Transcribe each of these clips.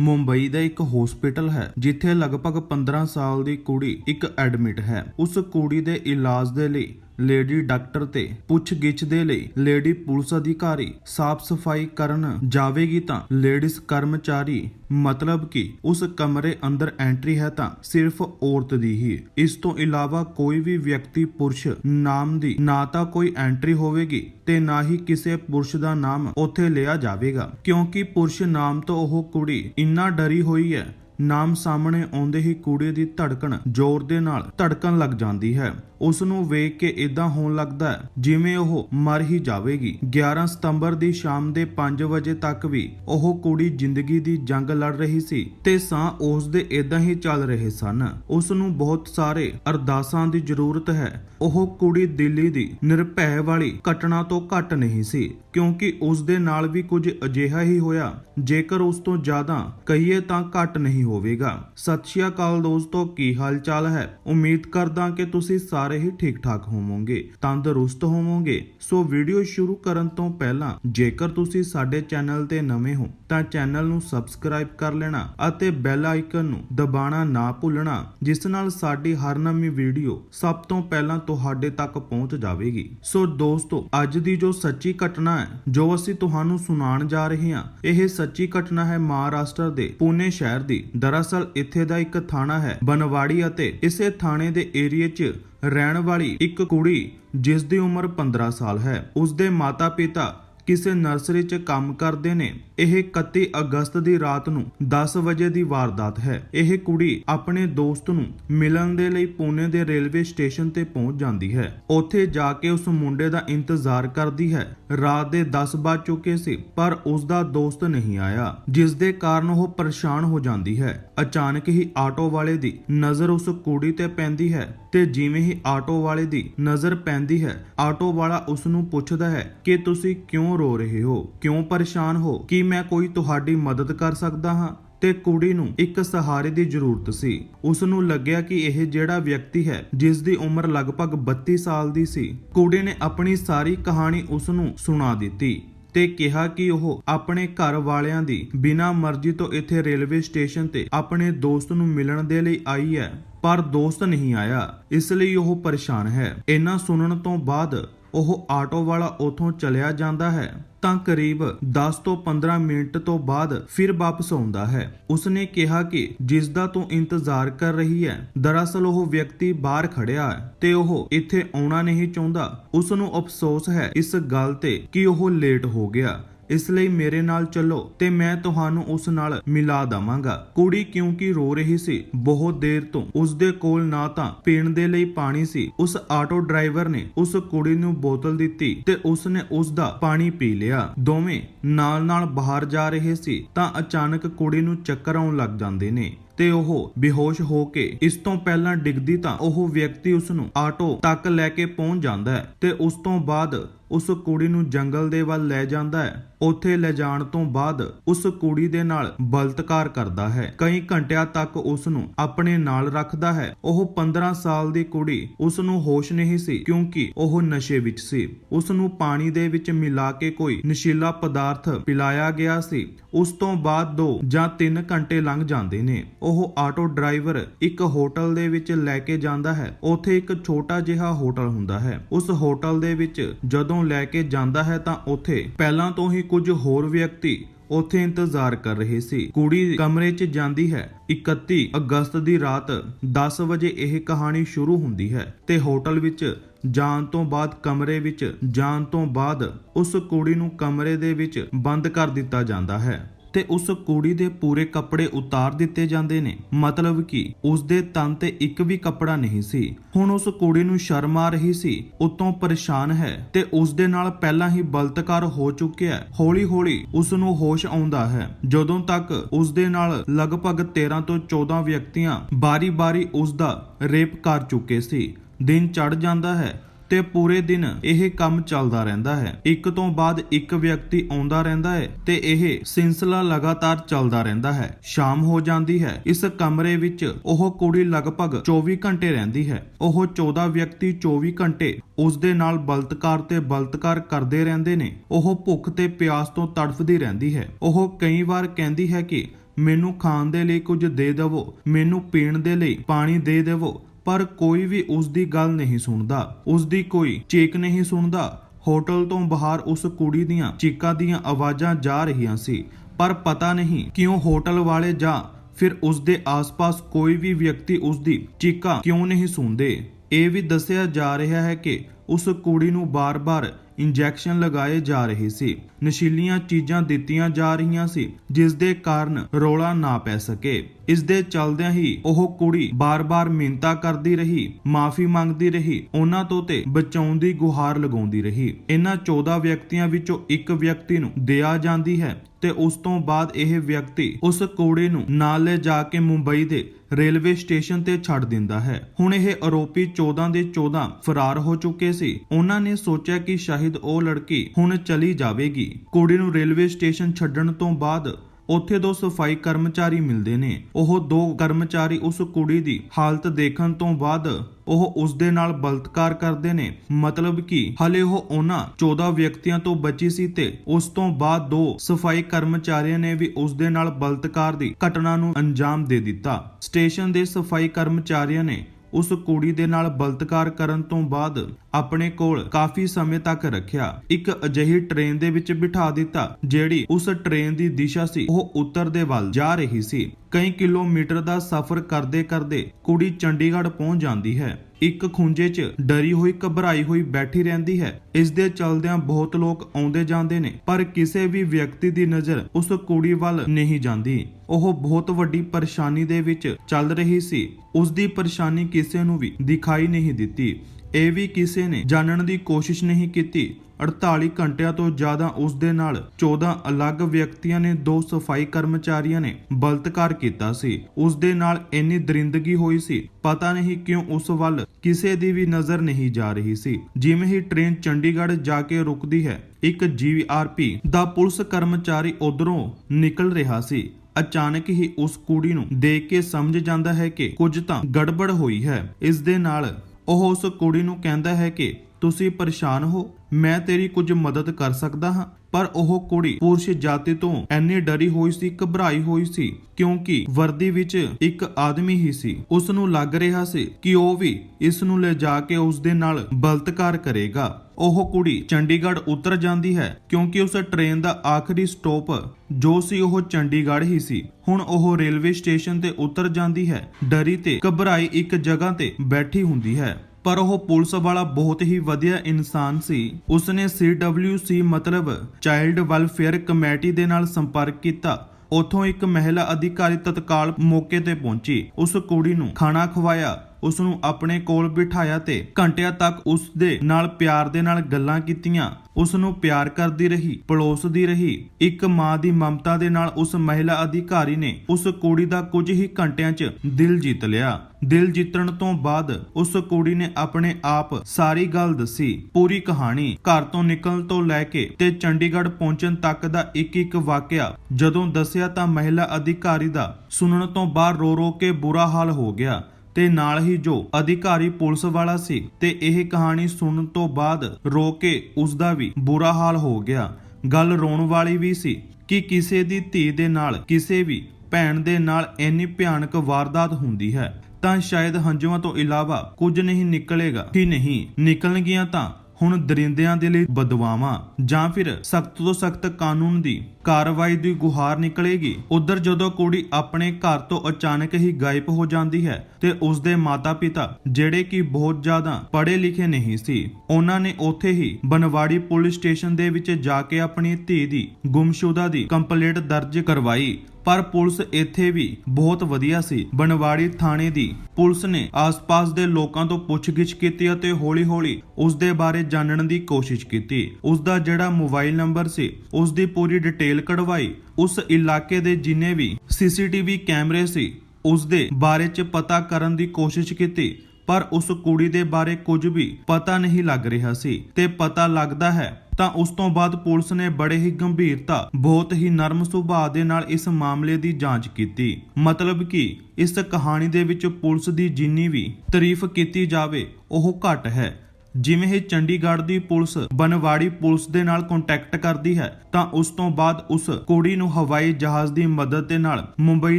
ਮੁੰਬਈ ਦਾ ਇੱਕ ਹਸਪੀਟਲ ਹੈ, ਜਿੱਥੇ ਲਗਭਗ 15 ਸਾਲ ਦੀ ਕੁੜੀ ਇੱਕ ਐਡਮਿਟ ਹੈ। ਉਸ ਕੁੜੀ ਦੇ ਇਲਾਜ ਦੇ ਲਈ ਲੇਡੀ ਡਾਕਟਰ ਤੇ ਪੁੱਛਗਿੱਛ ਦੇ ਲਈ ਲੇਡੀ ਪੁਲਿਸ ਅਧਿਕਾਰੀ ਸਾਫ਼ ਸਫ਼ਾਈ ਕਰਨ ਜਾਵੇਗੀ ਤਾਂ ਲੇਡੀਜ਼ ਕਰਮਚਾਰੀ ਮਤਲਬ ਕਿ ਉਸ ਕਮਰੇ ਅੰਦਰ ਐਂਟਰੀ ਹੈ ਤਾਂ ਸਿਰਫ ਔਰਤ ਦੀ ਹੀ। ਇਸ ਤੋਂ ਇਲਾਵਾ ਕੋਈ ਵੀ ਵਿਅਕਤੀ ਪੁਰਸ਼ ਨਾਮ ਦੀ ਨਾ ਤਾਂ ਕੋਈ ਐਂਟਰੀ ਹੋਵੇਗੀ ਤੇ ਨਾ ਹੀ ਕਿਸੇ ਪੁਰਸ਼ ਦਾ ਨਾਮ ਉੱਥੇ ਲਿਆ ਜਾਵੇਗਾ। ਕਿਉਂਕਿ ਪੁਰਸ਼ ਨਾਮ ਤੋਂ ਉਹ ਕੁੜੀ ਇੰਨਾ ਡਰੀ ਹੋਈ ਹੈ, ਨਾਮ ਸਾਹਮਣੇ ਆਉਂਦੇ ਹੀ ਕੁੜੀ ਦੀ ਧੜਕਣ ਜ਼ੋਰ ਦੇ ਨਾਲ ਧੜਕਣ ਲੱਗ ਜਾਂਦੀ ਹੈ। ਉਸ ਨੂੰ ਵੇਖ ਕੇ ਇਦਾਂ ਹੋਣ ਲੱਗਦਾ ਹੈ, ਜਿਵੇਂ ਉਹ ਮਰ ਹੀ ਜਾਵੇਗੀ। 11 ਸਤੰਬਰ ਦੀ ਸ਼ਾਮ ਦੇ 5 ਵਜੇ ਤੱਕ ਵੀ ਉਹ ਕੁੜੀ ਜ਼ਿੰਦਗੀ ਦੀ ਜੰਗ ਲੜ ਰਹੀ ਸੀ ਤੇ ਸਾਹ ਉਸ ਦੇ ਇਦਾਂ ਹੀ ਚੱਲ ਰਹੇ ਸਨ। ਉਸ ਨੂੰ ਬਹੁਤ ਸਾਰੇ ਅਰਦਾਸਾਂ ਦੀ ਜ਼ਰੂਰਤ ਹੈ। ਉਹ ਕੁੜੀ ਦਿੱਲੀ ਦੀ ਨਿਰਭੈ ਵਾਲੀ ਘਟਨਾ ਤੋਂ ਘੱਟ ਨਹੀਂ ਸੀ, ਕਿਉਂਕਿ ਉਸ ਦੇ ਨਾਲ ਵੀ ਕੁਝ ਅਜਿਹਾ ਹੀ ਹੋਇਆ। ਜੇਕਰ ਉਸ ਤੋਂ ਜ਼ਿਆਦਾ ਕਹੀਏ ਤਾਂ ਘੱਟ ਨਹੀਂ ਹੋਵੇਗਾ। ਸਤਿ ਸ਼੍ਰੀ ਅਕਾਲ ਦੋਸਤੋ, ਕੀ ਹਾਲ ਚਾਲ ਹੈ? ਉਮੀਦ ਕਰਦਾ ਕਿ ਤੁਸੀਂ ਸਾਰੇ ਹੀ ਠੀਕ ਠਾਕ ਹੋਵੋਗੇ, ਤੰਦਰੁਸਤ ਹੋਵੋਗੇ। ਸੋ ਵੀਡੀਓ ਸ਼ੁਰੂ ਕਰਨ ਤੋਂ ਪਹਿਲਾਂ, ਜੇਕਰ ਤੁਸੀਂ ਸਾਡੇ ਚੈਨਲ ਤੇ ਨਵੇਂ ਹੋ, ਤਾਂ ਚੈਨਲ ਨੂੰ ਸਬਸਕ੍ਰਾਈਬ ਕਰ ਲੈਣਾ ਅਤੇ ਬੈਲ ਆਈਕਨ ਨੂੰ ਦਬਾਉਣਾ ਨਾ ਭੁੱਲਣਾ, ਜਿਸ ਨਾਲ ਸਾਡੀ ਹਰ ਨਵੀਂ ਵੀਡੀਓ ਸਭ ਤੋਂ ਪਹਿਲਾਂ ਤੁਹਾਡੇ ਤੱਕ ਪਹੁੰਚ ਜਾਵੇਗੀ। ਸੋ ਦੋਸਤੋ, ਅੱਜ ਦੀ ਜੋ ਸੱਚੀ ਘਟਨਾ ਹੈ, ਜੋ ਅਸੀਂ ਤੁਹਾਨੂੰ ਸੁਣਾਉਣ ਜਾ ਰਹੇ ਹਾਂ, ਇਹ ਸੱਚੀ ਘਟਨਾ ਹੈ ਮਹਾਰਾਸ਼ਟਰ ਦੇ ਪੁਣੇ ਸ਼ਹਿਰ ਦੀ। ਦਰਅਸਲ, ਇੱਥੇ ਦਾ ਇੱਕ ਥਾਣਾ ਹੈ ਬਨਵਾੜੀ ਅਤੇ ਇਸੇ ਥਾਣੇ ਦੇ ਏਰੀਏ 'ਚ ਰਹਿਣ ਵਾਲੀ ਇੱਕ ਕੁੜੀ ਜਿਸ ਦੀ ਉਮਰ 15 ਸਾਲ ਹੈ। ਉਸ ਦੇ ਮਾਤਾ-ਪਿਤਾ ਕਿਸੇ ਨਰਸਰੀ 'ਚ ਕੰਮ ਕਰਦੇ ਨੇ, ਇਹ 31 ਅਗਸਤ ਦੀ ਰਾਤ ਨੂੰ 10 ਵਜੇ ਦੀ ਵਾਰਦਾਤ ਹੈ। ਇਹ ਕੁੜੀ ਆਪਣੇ ਦੋਸਤ ਨੂੰ ਮਿਲਣ ਦੇ ਲਈ ਪੁਣੇ ਦੇ ਰੇਲਵੇ ਸਟੇਸ਼ਨ ਤੇ ਪਹੁੰਚ ਜਾਂਦੀ ਹੈ। ਉੱਥੇ ਜਾ ਕੇ ਉਸ ਮੁੰਡੇ ਦਾ ਇੰਤਜ਼ਾਰ ਕਰਦੀ ਹੈ। ਰਾਤ ਦੇ 10 ਵੱਜ ਚੁੱਕੇ ਸੀ, ਪਰ ਉਸ ਦਾ ਦੋਸਤ ਨਹੀਂ ਆਇਆ, ਜਿਸ ਦੇ ਕਾਰਨ ਉਹ ਪਰੇਸ਼ਾਨ ਹੋ ਜਾਂਦੀ ਹੈ। ਅਚਾਨਕ ਹੀ ਆਟੋ ਵਾਲੇ ਦੀ ਨਜ਼ਰ ਉਸ ਕੁੜੀ ਤੇ ਪੈਂਦੀ ਹੈ ਤੇ ਜਿਵੇਂ ਹੀ ਆਟੋ ਵਾਲੇ ਦੀ ਨਜ਼ਰ ਪੈਂਦੀ ਹੈ, ਆਟੋ ਵਾਲਾ ਉਸ ਨੂੰ ਪੁੱਛਦਾ ਹੈ ਕਿ ਤੁਸੀਂ ਕਿਉਂ ਰੋ ਰਹੇ ਹੋ? ਕਿਉਂ ਪਰੇਸ਼ਾਨ ਹੋ? ਕੀ ਮੈਂ ਕੋਈ ਤੁਹਾਡੀ ਮਦਦ ਕਰ ਸਕਦਾ ਹਾਂ? ਤੇ ਕੁੜੀ ਨੂੰ ਇੱਕ ਸਹਾਰੇ ਦੀ ਜ਼ਰੂਰਤ ਸੀ। ਉਸ ਨੂੰ ਲੱਗਿਆ ਕਿ ਇਹ ਜਿਹੜਾ ਵਿਅਕਤੀ ਹੈ ਜਿਸ ਦੀ ਉਮਰ ਲਗਭਗ 32 ਸਾਲ ਦੀ ਸੀ, ਕੁੜੀ ਨੇ ਆਪਣੀ ਸਾਰੀ ਕਹਾਣੀ ਉਸ ਨੂੰ ਸੁਣਾ ਦਿੱਤੀ ਤੇ ਕਿਹਾ ਕਿ ਉਹ ਆਪਣੇ ਘਰ ਵਾਲਿਆਂ ਦੀ ਬਿਨਾਂ ਮਰਜ਼ੀ ਤੋਂ ਇੱਥੇ ਰੇਲਵੇ ਸਟੇਸ਼ਨ ਤੇ ਆਪਣੇ ਦੋਸਤ ਨੂੰ ਮਿਲਣ ਦੇ ਲਈ ਆਈ ਹੈ, ਪਰ ਦੋਸਤ ਨਹੀਂ ਆਇਆ। ਇਸ ਲਈ ਉਹ ਪਰੇਸ਼ਾਨ ਹੈ। ਇਹਨਾਂ ਸੁਣਨ ਤੋਂ ਬਾਅਦ ਉਹ ਆਟੋ ਵਾਲਾ ਉਥੋਂ ਚਲਿਆ ਜਾਂਦਾ ਹੈ, ਤਾਂ ਕਰੀਬ 10 ਤੋਂ 15 ਮਿੰਟ ਤੋਂ ਬਾਅਦ ਫਿਰ ਵਾਪਸ ਆਉਂਦਾ ਹੈ। ਉਸਨੇ ਕਿਹਾ ਕਿ ਜਿਸ ਦਾ ਤੂੰ ਇੰਤਜ਼ਾਰ ਕਰ ਰਹੀ ਹੈ, ਦਰਅਸਲ ਉਹ ਵਿਅਕਤੀ ਬਾਹਰ ਖੜਿਆ ਹੈ ਤੇ ਉਹ ਇੱਥੇ ਆਉਣਾ ਨਹੀਂ ਚਾਹੁੰਦਾ। ਉਸ ਨੂੰ ਅਫਸੋਸ ਹੈ ਇਸ ਗੱਲ ਤੇ ਕਿ ਉਹ ਲੇਟ ਹੋ ਗਿਆ। ਇਸ ਲਈ ਮੇਰੇ ਨਾਲ ਚੱਲੋ ਤੇ ਮੈਂ ਤੁਹਾਨੂੰ ਉਸ ਨਾਲ ਮਿਲਾ ਦਵਾਂਗਾ। ਕੁੜੀ ਕਿਉਂਕਿ ਰੋ ਰਹੀ ਸੀ, ਬਹੁਤ ਦੇਰ ਤੋਂ। ਉਸ ਦੇ ਕੋਲ ਨਾ ਤਾਂ ਪੀਣ ਦੇ ਲਈ ਪਾਣੀ ਸੀ। ਉਸ ਆਟੋ ਡਰਾਈਵਰ ਨੇ ਉਸ ਕੁੜੀ ਨੂੰ ਬੋਤਲ ਦਿੱਤੀ ਤੇ ਉਸ ਨੇ ਉਸ ਦਾ ਪਾਣੀ ਪੀ ਲਿਆ। ਦੋਵੇਂ ਨਾਲ-ਨਾਲ ਬਾਹਰ ਜਾ ਰਹੇ ਸੀ ਤਾਂ ਅਚਾਨਕ ਕੁੜੀ ਨੂੰ ਚੱਕਰ ਆਉਣ ਲੱਗ ਜਾਂਦੇ ਨੇ। ਤੇ ਉਹ ਬੇਹੋਸ਼ ਹੋ ਕੇ ਇਸ ਤੋਂ ਪਹਿਲਾਂ ਡਿੱਗਦੀ ਤਾਂ ਉਹ ਵਿਅਕਤੀ ਉਸ ਨੂੰ ਆਟੋ ਤੱਕ ਲੈ ਕੇ ਪਹੁੰਚ ਜਾਂਦਾ ਹੈ ਤੇ ਉਸ ਤੋਂ ਬਾਅਦ ਉਸ ਕੁੜੀ ਨੂੰ ਜੰਗਲ ਦੇ ਵੱਲ ਲੈ ਜਾਂਦਾ ਹੈ। ਉੱਥੇ ਲੈ ਜਾਣ ਤੋਂ ਬਾਅਦ ਉਸ ਕੁੜੀ ਦੇ ਨਾਲ ਬਲਤਕਾਰ ਕਰਦਾ ਹੈ। ਕਈ ਘੰਟਿਆਂ ਤੱਕ ਉਸ ਨੂੰ ਆਪਣੇ ਨਾਲ ਰੱਖਦਾ ਹੈ। ਉਹ 15 ਸਾਲ ਦੀ ਕੁੜੀ ਉਸ ਨੂੰ ਹੋਸ਼ ਨਹੀਂ ਸੀ ਕਿਉਂਕਿ ਉਹ ਨਸ਼ੇ ਵਿੱਚ ਸੀ। ਉਸ ਨੂੰ ਪਾਣੀ ਦੇ ਵਿੱਚ ਮਿਲਾ ਕੇ ਕੋਈ ਨਸ਼ੀਲਾ ਪਦਾਰਥ ਪਿਲਾਇਆ ਗਿਆ ਸੀ। ਉਸ ਤੋਂ ਬਾਅਦ 2 ਜਾਂ 3 ਘੰਟੇ ਲੰਘ ਜਾਂਦੇ ਨੇ। ਉਹ ਆਟੋ ਡਰਾਈਵਰ ਇੱਕ ਹੋਟਲ ਦੇ ਵਿੱਚ ਲੈ ਕੇ ਜਾਂਦਾ ਹੈ। ਉੱਥੇ ਇੱਕ ਛੋਟਾ ਜਿਹਾ ਹੋਟਲ ਹੁੰਦਾ ਹੈ। ਉਸ ਹੋਟਲ ਦੇ ਵਿੱਚ ਜਦੋਂ ਲੈ ਕੇ ਜਾਂਦਾ ਹੈ ਤਾਂ ਉੱਥੇ ਪਹਿਲਾਂ ਤੋਂ ਹੀ ਕੁਝ ਹੋਰ ਵਿਅਕਤੀ ਉੱਥੇ ਇੰਤਜ਼ਾਰ ਕਰ ਰਹੇ ਸੀ। ਕੁੜੀ ਕਮਰੇ 'ਚ ਜਾਂਦੀ ਹੈ। 31 ਅਗਸਤ ਦੀ ਰਾਤ 10 ਵਜੇ ਇਹ ਕਹਾਣੀ ਸ਼ੁਰੂ ਹੁੰਦੀ ਹੈ ਤੇ ਹੋਟਲ ਵਿੱਚ ਜਾਣ ਤੋਂ ਬਾਅਦ ਕਮਰੇ ਵਿੱਚ ਜਾਣ ਤੋਂ ਬਾਅਦ ਉਸ ਕੁੜੀ ਨੂੰ ਕਮਰੇ ਦੇ ਵਿੱਚ ਬੰਦ ਕਰ ਦਿੱਤਾ ਜਾਂਦਾ ਹੈ। ਤੇ ਉਸ ਕੁੜੀ ਦੇ ਪੂਰੇ ਕੱਪੜੇ ਉਤਾਰ ਦਿੱਤੇ ਜਾਂਦੇ ਨੇ। ਮਤਲਬ ਕਿ ਉਸ ਦੇ ਤਨ ਤੇ ਇੱਕ ਵੀ ਕੱਪੜਾ ਨਹੀਂ ਸੀ। ਹੁਣ ਉਸ ਕੁੜੀ ਨੂੰ ਸ਼ਰਮ ਆ ਰਹੀ ਸੀ, ਉਤੋਂ ਪਰੇਸ਼ਾਨ ਹੈ ਤੇ ਉਸ ਦੇ ਨਾਲ ਪਹਿਲਾਂ ਹੀ ਬਲਤਕਾਰ ਹੋ ਚੁੱਕਿਆ ਹੌਲੀ-ਹੌਲੀ ਉਸ ਨੂੰ ਹੋਸ਼ ਆਉਂਦਾ ਹੈ। ਜਦੋਂ ਤੱਕ ਉਸ ਦੇ ਨਾਲ ਲਗਭਗ 13 ਤੋਂ 14 ਵਿਅਕਤੀਆਂ ਬਾਰੀ-ਬਾਰੀ ਉਸ ਦਾ ਰੇਪ ਕਰ ਚੁੱਕੇ ਸੀ, ਦਿਨ ਚੜ ਜਾਂਦਾ ਹੈ ਤੇ ਪੂਰੇ ਦਿਨ ਇਹ ਕੰਮ ਚੱਲਦਾ ਰਹਿੰਦਾ ਹੈ। ਇੱਕ ਤੋਂ ਬਾਅਦ ਇੱਕ ਵਿਅਕਤੀ ਆਉਂਦਾ ਰਹਿੰਦਾ ਹੈ ਤੇ ਇਹ ਸਿਲਸਿਲਾ ਲਗਾਤਾਰ ਚੱਲਦਾ ਰਹਿੰਦਾ ਹੈ। ਸ਼ਾਮ ਹੋ ਜਾਂਦੀ ਹੈ। ਇਸ ਕਮਰੇ ਵਿੱਚ ਉਹ ਕੁੜੀ ਲਗਭਗ 24 ਘੰਟੇ ਰਹਿੰਦੀ ਹੈ। ਉਹ 14 ਵਿਅਕਤੀ 24 ਘੰਟੇ ਉਸ ਦੇ ਨਾਲ ਬਲਤਕਾਰ ਤੇ ਬਲਤਕਾਰ ਕਰਦੇ ਰਹਿੰਦੇ ਨੇ। ਉਹ ਭੁੱਖ ਤੇ ਪਿਆਸ ਤੋਂ ਤੜਫਦੀ ਰਹਿੰਦੀ ਹੈ। ਉਹ ਕਈ ਵਾਰ ਕਹਿੰਦੀ ਹੈ ਕਿ ਮੈਨੂੰ ਖਾਣ ਦੇ ਲਈ ਕੁਝ ਦੇ ਦੇਵੋ, ਮੈਨੂੰ ਪੀਣ ਦੇ ਲਈ ਪਾਣੀ ਦੇ ਦੇਵੋ ਪਰ ਕੋਈ ਵੀ ਉਸ ਦੀ ਗੱਲ ਨਹੀਂ ਸੁਣਦਾ। ਉਸ ਦੀ ਕੋਈ ਚੀਕ ਨਹੀਂ ਸੁਣਦਾ। ਹੋਟਲ ਤੋਂ ਬਾਹਰ ਉਸ ਕੁੜੀ ਦੀਆਂ ਚੀਕਾਂ ਦੀਆਂ ਆਵਾਜ਼ਾਂ ਜਾ ਰਹੀਆਂ ਸੀ। ਪਰ ਪਤਾ ਨਹੀਂ ਕਿਉਂ ਹੋਟਲ ਵਾਲੇ ਜਾਂ ਫਿਰ ਉਸ ਦੇ ਆਸ-ਪਾਸ ਕੋਈ ਵੀ ਵਿਅਕਤੀ ਉਸ ਦੀ ਚੀਕਾਂ ਕਿਉਂ ਨਹੀਂ ਸੁਣਦੇ। ਇਹ ਵੀ ਦੱਸਿਆ ਜਾ ਰਿਹਾ ਹੈ ਕਿ ਉਸ ਕੁੜੀ ਨੂੰ ਬਾਰ-ਬਾਰ ਇੰਜੈਕਸ਼ਨ ਲਗਾਏ ਜਾ ਰਹੇ ਸੀ। ਨਸ਼ੀਲੀਆਂ ਚੀਜ਼ਾਂ ਦਿੱਤੀਆਂ ਜਾ ਰਹੀਆਂ ਸੀ, ਜਿਸ ਦੇ ਕਾਰਨ ਰੋਲਾ ਨਾ ਪੈ ਸਕੇ। ਇਸ ਦੇ ਚਲਦਿਆਂ ਹੀ ਉਹ ਕੁੜੀ ਬਾਰ-ਬਾਰ ਮਿੰਤਾ ਕਰਦੀ ਰਹੀ, ਮਾਫੀ ਮੰਗਦੀ ਰਹੀ, ਉਹਨਾਂ ਤੋਂ ਤੇ ਬਚਾਉਣ ਦੀ ਗੁਹਾਰ ਲਗਾਉਂਦੀ ਰਹੀ। ਇਹਨਾਂ 14 ਵਿਅਕਤੀਆਂ ਵਿੱਚੋਂ ਇੱਕ ਵਿਅਕਤੀ ਨੂੰ ਦਿਆ ਜਾਂਦੀ ਹੈ ਤੇ ਉਸ ਤੋਂ ਬਾਅਦ ਇਹ ਵਿਅਕਤੀ ਉਸ ਕੋੜੇ ਨੂੰ ਨਾਲ ਲੈ ਜਾ ਕੇ ਮੁੰਬਈ ਦੇ ਰੇਲਵੇ ਸਟੇਸ਼ਨ ਤੇ ਛੱਡ ਦਿੰਦਾ ਹੈ। ਹੁਣ ਇਹ ਆਰੋਪੀ 14 ਦੇ 14 ਫਰਾਰ ਹੋ ਚੁੱਕੇ ਸੀ। ਉਹਨਾਂ ਨੇ ਸੋਚਿਆ ਕਿ ਸ਼ਾਇਦ ਉਹ ਲੜਕੀ ਹੁਣ ਚਲੀ ਜਾਵੇਗੀ। ਕੁੜੀ ਨੂੰ ਰੇਲਵੇ ਸਟੇਸ਼ਨ ਛੱਡਣ ਤੋਂ ਬਾਅਦ ਉੱਥੇ ਦੋ ਸਫ਼ਾਈ ਕਰਮਚਾਰੀ ਮਿਲਦੇ ਨੇ। ਉਹ ਦੋ ਕਰਮਚਾਰੀ ਉਸ ਕੁੜੀ ਦੀ ਹਾਲਤ ਦੇਖਣ ਤੋਂ ਬਾਅਦ ਉਹ ਉਸ ਦੇ ਨਾਲ ਬਲਤਕਾਰ ਕਰਦੇ ਨੇ। ਮਤਲਬ ਕਿ ਹਲੇ ਉਹ ਉਹਨਾਂ 14 ਵਿਅਕਤੀਆਂ ਤੋਂ ਬਚੀ ਸੀ ਤੇ ਉਸ ਤੋਂ ਬਾਅਦ ਦੋ ਸਫ਼ਾਈ ਕਰਮਚਾਰੀਆਂ ਨੇ ਵੀ ਉਸ ਦੇ ਨਾਲ ਬਲਤਕਾਰ ਦੀ ਘਟਨਾ ਨੂੰ ਅੰਜਾਮ ਦੇ ਦਿੱਤਾ। ਸਟੇਸ਼ਨ ਦੇ ਸਫ਼ਾਈ ਕਰਮਚਾਰੀਆਂ ਨੇ ਉਸ ਕੁੜੀ ਦੇ ਨਾਲ ਬਲਤਕਾਰ ਕਰਨ ਤੋਂ ਬਾਅਦ ਆਪਣੇ ਕੋਲ ਕਾਫੀ ਸਮੇਂ ਤੱਕ ਰੱਖਿਆ। ਇੱਕ ਅਜਿਹੀ ਟ੍ਰੇਨ ਦੇ ਵਿੱਚ ਬਿਠਾ ਦਿੱਤਾ, ਜਿਹੜੀ ਉਸ ਟ੍ਰੇਨ ਦੀ ਦਿਸ਼ਾ ਸੀ, ਉਹ ਉੱਤਰ ਦੇ ਵੱਲ ਜਾ ਰਹੀ ਸੀ। ਕਈ ਕਿਲੋਮੀਟਰ ਦਾ ਸਫ਼ਰ ਕਰਦੇ ਕਰਦੇ ਕੁੜੀ ਚੰਡੀਗੜ੍ਹ ਪਹੁੰਚ ਜਾਂਦੀ ਹੈ। ਇੱਕ ਖੁੰਝੇ 'ਚ ਡਰੀ ਹੋਈ, ਘਬਰਾਈ ਹੋਈ ਬੈਠੀ ਰਹਿੰਦੀ ਹੈ। ਇਸ ਦੇ ਚਲਦਿਆਂ ਬਹੁਤ ਲੋਕ ਆਉਂਦੇ ਜਾਂਦੇ ਨੇ, ਪਰ ਕਿਸੇ ਵੀ ਵਿਅਕਤੀ ਦੀ ਨਜ਼ਰ ਉਸ ਕੁੜੀ ਵੱਲ ਨਹੀਂ ਜਾਂਦੀ। ਉਹ ਬਹੁਤ ਵੱਡੀ ਪਰੇਸ਼ਾਨੀ ਦੇ ਵਿੱਚ ਚੱਲ ਰਹੀ ਸੀ। ਉਸ ਦੀ ਪਰੇਸ਼ਾਨੀ ਕਿਸੇ ਨੂੰ ਵੀ ਦਿਖਾਈ ਨਹੀਂ ਦਿੱਤੀ। ਇਹ ਵੀ ਕਿਸੇ ਨੇ ਜਾਣਨ ਦੀ ਕੋਸ਼ਿਸ਼ ਨਹੀਂ ਕੀਤੀ। 48 ਘੰਟਿਆਂ ਤੋਂ ਜ਼ਿਆਦਾ ਉਸ ਦੇ ਨਾਲ 14 ਅਲੱਗ ਵਿਅਕਤੀਆਂ ਨੇ ਦੋ ਸਫ਼ਾਈ ਕਰਮਚਾਰੀਆਂ ਨੇ ਬਲਤਕਾਰ ਕੀਤਾ ਸੀ। ਉਸ ਦੇ ਨਾਲ ਇੰਨੀ ਦਰਿੰਦਗੀ ਹੋਈ ਸੀ, ਪਤਾ ਨਹੀਂ ਕਿਉਂ ਉਸ ਵੱਲ ਕਿਸੇ ਦੀ ਵੀ ਨਜ਼ਰ ਨਹੀਂ ਜਾ ਰਹੀ ਸੀ। ਜਿਵੇਂ ਹੀ ਟ੍ਰੇਨ ਚੰਡੀਗੜ੍ਹ ਜਾ ਕੇ ਰੁਕਦੀ ਹੈ, ਇੱਕ ਜੀਆਰਪੀ ਦਾ ਪੁਲਿਸ ਕਰਮਚਾਰੀ ਉਧਰੋਂ ਨਿਕਲ ਰਿਹਾ ਸੀ। ਅਚਾਨਕ ਹੀ ਉਸ ਕੁੜੀ ਨੂੰ ਦੇਖ ਕੇ ਸਮਝ ਜਾਂਦਾ ਹੈ ਕਿ ਕੁਝ ਤਾਂ ਗੜਬੜ ਹੋਈ ਹੈ। ਇਸ ਦੇ ਨਾਲ ਉਹ ਉਸ ਕੁੜੀ ਨੂੰ ਕਹਿੰਦਾ ਹੈ ਕਿ ਤੁਸੀਂ ਪਰੇਸ਼ਾਨ ਹੋ, ਮੈਂ ਤੇਰੀ ਕੁਝ ਮਦਦ ਕਰ ਸਕਦਾ ਹਾਂ। ਪਰ ਉਹ ਕੁੜੀ ਪੁਰਸ਼ ਜਾਤੀ ਤੋਂ ਐਨੀ ਡਰੀ ਹੋਈ ਸੀ, ਘਬਰਾਈ ਹੋਈ ਸੀ, ਕਿਉਂਕਿ ਵਰਦੀ ਵਿੱਚ ਇੱਕ ਆਦਮੀ ਹੀ ਸੀ। ਉਸ ਨੂੰ ਲੱਗ ਰਿਹਾ ਸੀ ਕਿ ਉਹ ਵੀ ਇਸ ਨੂੰ ਲੈ ਜਾ ਕੇ ਉਸ ਦੇ ਨਾਲ ਬਲਤਕਾਰ ਕਰੇਗਾ। ਉਹ ਕੁੜੀ ਚੰਡੀਗੜ੍ਹ ਉਤਰ ਜਾਂਦੀ ਹੈ ਕਿਉਂਕਿ ਉਸ ਟ੍ਰੇਨ ਦਾ ਆਖਰੀ ਸਟਾਪ ਜੋ ਸੀ ਉਹ ਚੰਡੀਗੜ੍ਹ ਹੀ ਸੀ। ਹੁਣ ਉਹ ਰੇਲਵੇ ਸਟੇਸ਼ਨ ਤੇ ਉਤਰ ਜਾਂਦੀ ਹੈ। ਡਰੀ ਤੇ ਘਬਰਾਈ ਇੱਕ ਜਗ੍ਹਾ ਤੇ ਬੈਠੀ ਹੁੰਦੀ ਹੈ। ਪਰ ਉਹ ਪੁਲਿਸ ਵਾਲਾ ਬਹੁਤ ਹੀ ਵਧੀਆ ਇਨਸਾਨ ਸੀ। ਉਸਨੇ CWC ਮਤਲਬ ਚਾਈਲਡ ਵੈਲਫੇਅਰ ਕਮੇਟੀ ਦੇ ਨਾਲ ਸੰਪਰਕ ਕੀਤਾ। ਉਥੋਂ ਇੱਕ ਮਹਿਲਾ ਅਧਿਕਾਰੀ ਤਤਕਾਲ ਮੌਕੇ ਤੇ ਪਹੁੰਚੀ। ਉਸ ਕੁੜੀ ਨੂੰ ਖਾਣਾ ਖਵਾਇਆ। ਉਸ ਨੂੰ ਆਪਣੇ ਕੋਲ ਬਿਠਾਇਆ ਤੇ ਘੰਟਿਆਂ ਤੱਕ ਉਸ ਦੇ ਨਾਲ ਪਿਆਰ ਦੇ ਨਾਲ ਗੱਲਾਂ ਕੀਤੀਆਂ। ਉਸ ਨੂੰ ਪਿਆਰ ਕਰਦੀ ਰਹੀ ਪਲੋਸਦੀ ਰਹੀ। ਇੱਕ ਮਾਂ ਦੀ ਮਮਤਾ ਦੇ ਨਾਲ ਉਸ ਮਹਿਲਾ ਅਧਿਕਾਰੀ ਨੇ ਉਸ ਕੁੜੀ ਦਾ ਕੁਝ ਹੀ ਘੰਟਿਆਂ 'ਚ ਦਿਲ ਜਿੱਤ ਲਿਆ। ਦਿਲ ਜਿੱਤਣ ਤੋਂ ਬਾਅਦ ਉਸ ਕੁੜੀ ਨੇ ਆਪਣੇ ਆਪ ਸਾਰੀ ਗੱਲ ਦੱਸੀ। ਪੂਰੀ ਕਹਾਣੀ ਘਰ ਤੋਂ ਨਿਕਲਣ ਤੋਂ ਲੈ ਕੇ ਤੇ ਚੰਡੀਗੜ੍ਹ ਪਹੁੰਚਣ ਤੱਕ ਦਾ ਇੱਕ ਇੱਕ ਵਾਕਿਆ ਜਦੋਂ ਦੱਸਿਆ ਤਾਂ ਮਹਿਲਾ ਅਧਿਕਾਰੀ ਦਾ ਸੁਣਨ ਤੋਂ ਬਾਅਦ ਰੋ ਰੋ ਕੇ ਬੁਰਾ ਹਾਲ ਹੋ ਗਿਆ। ਤੇ ਨਾਲ ਹੀ ਜੋ ਅਧਿਕਾਰੀ ਪੁਲਿਸ ਵਾਲਾ ਸੀ ਤੇ ਇਹ ਕਹਾਣੀ ਸੁਣਨ ਤੋਂ ਬਾਅਦ ਰੋ ਕੇ ਉਸ ਦਾ ਵੀ ਬੁਰਾ ਹਾਲ ਹੋ ਗਿਆ। ਗੱਲ ਰੋਣ ਵਾਲੀ ਵੀ ਸੀ ਕਿ ਕਿਸੇ ਦੀ ਧੀ ਦੇ ਨਾਲ ਕਿਸੇ ਵੀ ਭੈਣ ਦੇ ਨਾਲ ਇੰਨੀ ਭਿਆਨਕ ਵਾਰਦਾਤ ਹੁੰਦੀ ਹੈ। ਤਾਂ ਸ਼ਾਇਦ ਹੰਝੂਆਂ ਤੋਂ ਇਲਾਵਾ ਕੁਝ ਨਹੀਂ ਨਿਕਲੇਗਾ। ਕਿ ਨਹੀਂ, ਨਿਕਲਣਗੀਆਂ ਤਾਂ ਹੁਣ ਦਰਿੰਦਿਆਂ ਦੇ ਲਈ ਬਦਵਾਵਾਂ ਜਾਂ ਫਿਰ ਸਖਤ ਤੋਂ ਸਖਤ ਕਾਨੂੰਨ ਦੀ ਕਾਰਵਾਈ ਦੀ ਗੁਹਾਰ ਨਿਕਲੇਗੀ। ਉਧਰ ਜਦੋਂ ਕੁੜੀ ਆਪਣੇ ਘਰ ਤੋਂ ਅਚਾਨਕ ਹੀ ਗਾਇਬ ਹੋ ਜਾਂਦੀ ਹੈ ਤੇ ਉਸ ਦੇ ਮਾਤਾ-ਪਿਤਾ ਜਿਹੜੇ ਕਿ ਬਹੁਤ ਜ਼ਿਆਦਾ ਪੜ੍ਹੇ ਲਿਖੇ ਨਹੀਂ ਸੀ, ਉਹਨਾਂ ਨੇ ਉੱਥੇ ਹੀ ਬਨਵਾੜੀ ਪੁਲਿਸ ਸਟੇਸ਼ਨ ਦੇ ਵਿੱਚ ਜਾ ਕੇ ਆਪਣੀ ਧੀ ਦੀ ਗੁੰਮਸ਼ੁਦਾ ਦੀ ਕੰਪਲੇਂਟ ਦਰਜ ਕਰਵਾਈ ਪਰ ਪੁਲਿਸ ਇੱਥੇ ਵੀ ਬਹੁਤ ਵਧੀਆ ਸੀ। ਬਨਵਾੜੀ ਥਾਣੇ ਦੀ ਪੁਲਿਸ ਨੇ ਆਸ-ਪਾਸ ਦੇ ਲੋਕਾਂ ਤੋਂ ਪੁੱਛਗਿੱਛ ਕੀਤੀ ਅਤੇ ਹੌਲੀ-ਹੌਲੀ ਉਸ ਦੇ ਬਾਰੇ ਜਾਣਨ ਦੀ ਕੋਸ਼ਿਸ਼ ਕੀਤੀ। ਉਸ ਦਾ ਜਿਹੜਾ ਮੋਬਾਈਲ ਨੰਬਰ ਸੀ ਉਸ ਦੀ ਪੂਰੀ ਡਿਟੇਲ ਕਢਵਾਈ। ਉਸ ਇਲਾਕੇ ਦੇ ਜਿੰਨੇ ਵੀ ਸੀਸੀਟੀਵੀ ਕੈਮਰੇ ਸੀ ਉਸ ਦੇ ਬਾਰੇ ਚ ਪਤਾ ਕਰਨ ਦੀ ਕੋਸ਼ਿਸ਼ ਕੀਤੀ, ਪਰ ਉਸ ਕੁੜੀ ਦੇ ਬਾਰੇ ਕੁਝ ਵੀ ਪਤਾ ਨਹੀਂ ਲੱਗ ਰਿਹਾ ਸੀ। ਤੇ ਪਤਾ ਲੱਗਦਾ ਹੈ ਤਾਂ ਉਸ ਤੋਂ ਬਾਅਦ ਪੁਲਿਸ ਨੇ ਬੜੇ ਹੀ ਗੰਭੀਰਤਾ, ਬਹੁਤ ਹੀ ਨਰਮ ਸੁਭਾਅ ਦੇ ਨਾਲ ਇਸ ਮਾਮਲੇ ਦੀ ਜਾਂਚ ਕੀਤੀ। ਮਤਲਬ ਕਿ ਇਸ ਕਹਾਣੀ ਦੇ ਵਿੱਚ ਪੁਲਿਸ ਦੀ ਜਿੰਨੀ ਵੀ ਤਾਰੀਫ ਕੀਤੀ ਜਾਵੇ, ਉਹ ਘੱਟ ਹੈ। ਜਿਵੇਂ ਹੀ ਚੰਡੀਗੜ੍ਹ ਦੀ ਪੁਲਿਸ ਬਨਵਾੜੀ ਪੁਲਿਸ ਦੇ ਨਾਲ ਕੰਟੈਕਟ ਕਰਦੀ ਹੈ, ਤਾਂ ਉਸ ਤੋਂ ਬਾਅਦ ਉਸ ਕੁੜੀ ਨੂੰ ਹਵਾਈ ਜਹਾਜ਼ ਦੀ ਮਦਦ ਦੇ ਨਾਲ ਮੁੰਬਈ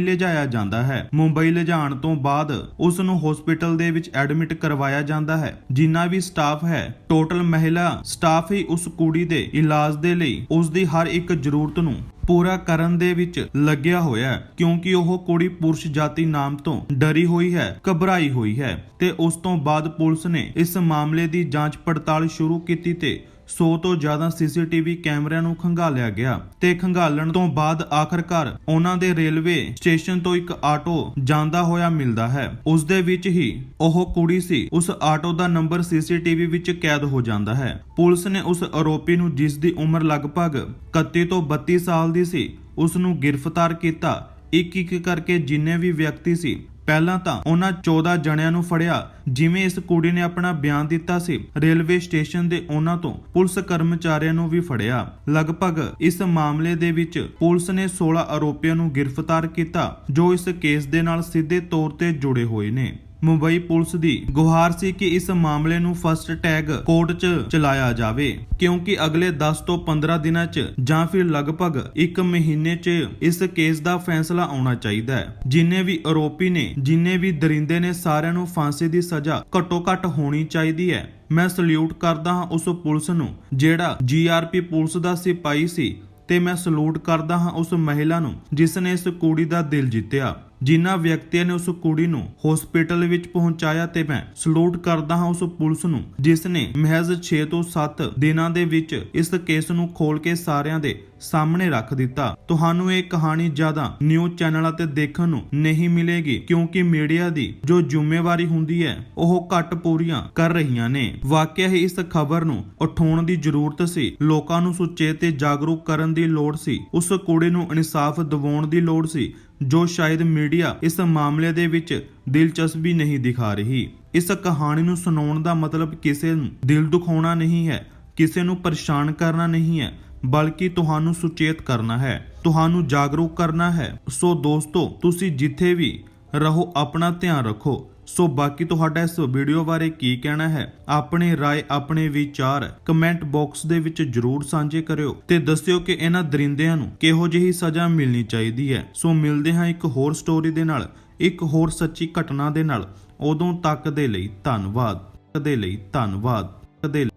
ਲਿਜਾਇਆ ਜਾਂਦਾ ਹੈ। ਮੁੰਬਈ ਲਿਜਾਣ ਤੋਂ ਬਾਅਦ ਉਸ ਨੂੰ ਹਸਪੀਟਲ ਦੇ ਵਿੱਚ ਐਡਮਿਟ ਕਰਵਾਇਆ ਜਾਂਦਾ ਹੈ, ਜਿੰਨਾ ਵੀ ਸਟਾਫ ਹੈ ਟੋਟਲ ਮਹਿਲਾ ਸਟਾਫ ਹੀ ਉਸ ਕੁੜੀ ਦੇ ਇਲਾਜ ਦੇ ਲਈ ਉਸ ਦੀ ਹਰ ਇੱਕ ਜ਼ਰੂਰਤ ਨੂੰ ਪੂਰਾ ਕਰਨ ਦੇ ਵਿੱਚ ਲੱਗਿਆ ਹੋਇਆ ਹੈ, ਕਿਉਂਕਿ ਉਹ ਕੁੜੀ ਪੁਰਸ਼ ਜਾਤੀ ਨਾਮ ਤੋਂ ਡਰੀ ਹੋਈ ਹੈ, ਘਬਰਾਈ ਹੋਈ ਹੈ ਤੇ ਉਸ ਤੋਂ ਬਾਅਦ ਪੁਲਿਸ ਨੇ ਇਸ ਮਾਮਲੇ ਦੀ ਜਾਂਚ ਪੜਤਾਲ ਸ਼ੁਰੂ ਕੀਤੀ ਤੇ 100 ਤੋਂ ਜ਼ਿਆਦਾ ਸੀਸੀਟੀਵੀ ਕੈਮਰਿਆਂ ਨੂੰ ਖੰਗਾਲਿਆ ਗਿਆ ਤੇ ਖੰਗਾਲਣ ਤੋਂ ਬਾਅਦ ਆਖਰਕਾਰ ਉਹਨਾਂ ਦੇ ਰੇਲਵੇ ਸਟੇਸ਼ਨ ਤੋਂ ਇੱਕ ਆਟੋ ਜਾਂਦਾ ਹੋਇਆ ਮਿਲਦਾ ਹੈ। ਉਸ ਦੇ ਵਿੱਚ ਹੀ ਉਹ ਕੁੜੀ ਸੀ। ਉਸ ਆਟੋ ਦਾ ਨੰਬਰ ਸੀਸੀਟੀਵੀ ਵਿੱਚ ਕੈਦ ਹੋ ਜਾਂਦਾ ਹੈ। ਪੁਲਿਸ ਨੇ ਉਸ ਆਰੋਪੀ ਨੂੰ, ਜਿਸ ਦੀ ਉਮਰ ਲਗਭਗ 31 ਤੋਂ 32 ਸਾਲ ਦੀ ਸੀ, ਉਸ ਨੂੰ ਗ੍ਰਿਫਤਾਰ ਕੀਤਾ। ਇੱਕ ਇੱਕ ਕਰਕੇ ਜਿੰਨੇ ਵੀ ਵਿਅਕਤੀ ਸੀ ਪਹਿਲਾਂ ਤਾਂ ਉਹਨਾਂ 14 ਜਣਿਆਂ ਨੂੰ ਫੜਿਆ, ਜਿਵੇਂ ਇਸ ਕੁੜੀ ਨੇ ਆਪਣਾ ਬਿਆਨ ਦਿੱਤਾ ਸੀ। ਰੇਲਵੇ ਸਟੇਸ਼ਨ ਦੇ ਉਹਨਾਂ ਤੋਂ ਪੁਲਿਸ ਕਰਮਚਾਰੀਆਂ ਨੂੰ ਵੀ ਫੜਿਆ। ਲਗਭਗ ਇਸ ਮਾਮਲੇ ਦੇ ਵਿੱਚ ਪੁਲਿਸ ਨੇ 16 ਆਰੋਪੀਆਂ ਨੂੰ ਗ੍ਰਿਫਤਾਰ ਕੀਤਾ, ਜੋ ਇਸ ਕੇਸ ਦੇ ਨਾਲ ਸਿੱਧੇ ਤੌਰ ਤੇ ਜੁੜੇ ਹੋਏ ਨੇ। ਮੁੰਬਈ ਪੁਲਿਸ ਦੀ ਗੁਹਾਰ ਸੀ ਕਿ ਇਸ ਮਾਮਲੇ ਨੂੰ ਫਸਟ ਟੈਗ ਕੋਰਟ 'ਚ ਚਲਾਇਆ ਜਾਵੇ, ਕਿਉਂਕਿ ਅਗਲੇ 10 ਤੋਂ 15 ਦਿਨਾਂ 'ਚ ਜਾਂ ਫਿਰ ਲਗਭਗ 1 ਮਹੀਨੇ 'ਚ ਇਸ ਕੇਸ ਦਾ ਫੈਸਲਾ ਆਉਣਾ ਚਾਹੀਦਾ ਹੈ। ਜਿੰਨੇ ਵੀ ਆਰੋਪੀ ਨੇ, ਜਿੰਨੇ ਵੀ ਦਰਿੰਦੇ ਨੇ, ਸਾਰਿਆਂ ਨੂੰ ਫਾਂਸੀ ਦੀ ਸਜ਼ਾ ਘੱਟੋ ਘੱਟ ਹੋਣੀ ਚਾਹੀਦੀ ਹੈ। ਮੈਂ ਸਲੂਟ ਕਰਦਾ ਹਾਂ ਉਸ ਪੁਲਿਸ ਨੂੰ, ਜਿਹੜਾ ਜੀਆਰਪੀ ਪੁਲਿਸ ਦਾ ਸਿਪਾਹੀ ਸੀ, ਤੇ ਮੈਂ ਸਲੂਟ ਕਰਦਾ ਹਾਂ ਉਸ ਮਹਿਲਾ ਨੂੰ, ਜਿਸ ਨੇ ਇਸ ਕੁੜੀ ਦਾ ਦਿਲ ਜਿੱਤਿਆ। ਜਿਨ੍ਹਾਂ ਵਿਅਕਤੀਆਂ ਨੇ ਉਸ ਕੁੜੀ ਨੂੰ ਹਸਪੀਟਲ ਵਿੱਚ ਪਹੁੰਚਾਇਆ ਤੇ ਮੈਂ ਸਲੂਟ ਕਰਦਾ ਹਾਂ ਉਸ ਪੁਲਿਸ ਨੂੰ, ਜਿਸ ਨੇ ਮਹਿਜ਼ 6 ਤੋਂ 7 ਦਿਨਾਂ ਦੇ ਵਿੱਚ ਇਸ ਕੇਸ ਨੂੰ ਖੋਲ ਕੇ ਸਾਰਿਆਂ ਦੇ ਸਾਹਮਣੇ ਰੱਖ ਦਿੱਤਾ। ਤੁਹਾਨੂੰ ਇਹ ਕਹਾਣੀ ਜ਼ਿਆਦਾ ਨਿਊਜ਼ ਚੈਨਲਾਂ ਤੇ ਦੇਖਣ ਨੂੰ ਨਹੀਂ ਮਿਲੇਗੀ, ਕਿਉਂਕਿ ਮੀਡੀਆ ਦੀ ਜੋ ਜ਼ਿੰਮੇਵਾਰੀ ਹੁੰਦੀ ਹੈ, ਉਹ ਘੱਟ ਪੂਰੀਆਂ ਕਰ ਰਹੀਆਂ ਨੇ। ਵਾਕਿਆ ਹੀ ਇਸ ਖਬਰ ਨੂੰ ਉਠਾਉਣ ਦੀ ਜ਼ਰੂਰਤ ਸੀ, ਲੋਕਾਂ ਨੂੰ ਸੁਚੇਤ ਤੇ ਜਾਗਰੂਕ ਕਰਨ ਦੀ ਲੋੜ ਸੀ, ਉਸ ਕੁੜੀ ਨੂੰ ਇਨਸਾਫ ਦਿਵਾਉਣ ਦੀ ਲੋੜ ਸੀ ਜੋ ਸ਼ਾਇਦ ਮੀਡੀਆ ਇਸ ਮਾਮਲੇ ਦੇ ਵਿੱਚ ਦਿਲਚਸਪੀ ਨਹੀਂ ਦਿਖਾ ਰਹੀ। ਇਸ ਕਹਾਣੀ ਨੂੰ ਸੁਣਾਉਣ ਦਾ ਮਤਲਬ ਕਿਸੇ ਨੂੰ ਦਿਲ ਦੁਖਾਉਣਾ ਨਹੀਂ ਹੈ, ਕਿਸੇ ਨੂੰ ਪਰੇਸ਼ਾਨ ਕਰਨਾ ਨਹੀਂ ਹੈ, ਬਲਕਿ ਤੁਹਾਨੂੰ ਸੁਚੇਤ ਕਰਨਾ ਹੈ, ਤੁਹਾਨੂੰ ਜਾਗਰੂਕ ਕਰਨਾ ਹੈ। ਸੋ ਦੋਸਤੋ, ਤੁਸੀਂ ਜਿੱਥੇ ਵੀ ਰਹੋ, ਆਪਣਾ ਧਿਆਨ ਰੱਖੋ। ਸੋ ਬਾਕੀ ਤੁਹਾਡਾ ਇਸ ਵੀਡੀਓ ਬਾਰੇ ਕੀ ਕਹਿਣਾ ਹੈ ਆਪਣੇ رائے ਆਪਣੇ ਵਿਚਾਰ ਕਮੈਂਟ ਬਾਕਸ ਦੇ ਵਿੱਚ ਜਰੂਰ ਸਾਂਝੇ ਕਰਿਓ ਤੇ ਦੱਸਿਓ ਕਿ ਇਹਨਾਂ ਦਰਿੰਦਿਆਂ ਨੂੰ ਕਿਹੋ ਜਿਹੀ ਸਜ਼ਾ ਮਿਲਣੀ ਚਾਹੀਦੀ ਹੈ ਸੋ ਮਿਲਦੇ ਹਾਂ ਇੱਕ ਹੋਰ ਸਟੋਰੀ ਦੇ ਨਾਲ ਇੱਕ ਹੋਰ ਸੱਚੀ ਘਟਨਾ ਦੇ ਨਾਲ ਉਦੋਂ ਤੱਕ ਦੇ ਲਈ ਧੰਨਵਾਦ ਦੇ ਲਈ ਧੰਨਵਾਦ ਦੇ ਲਈ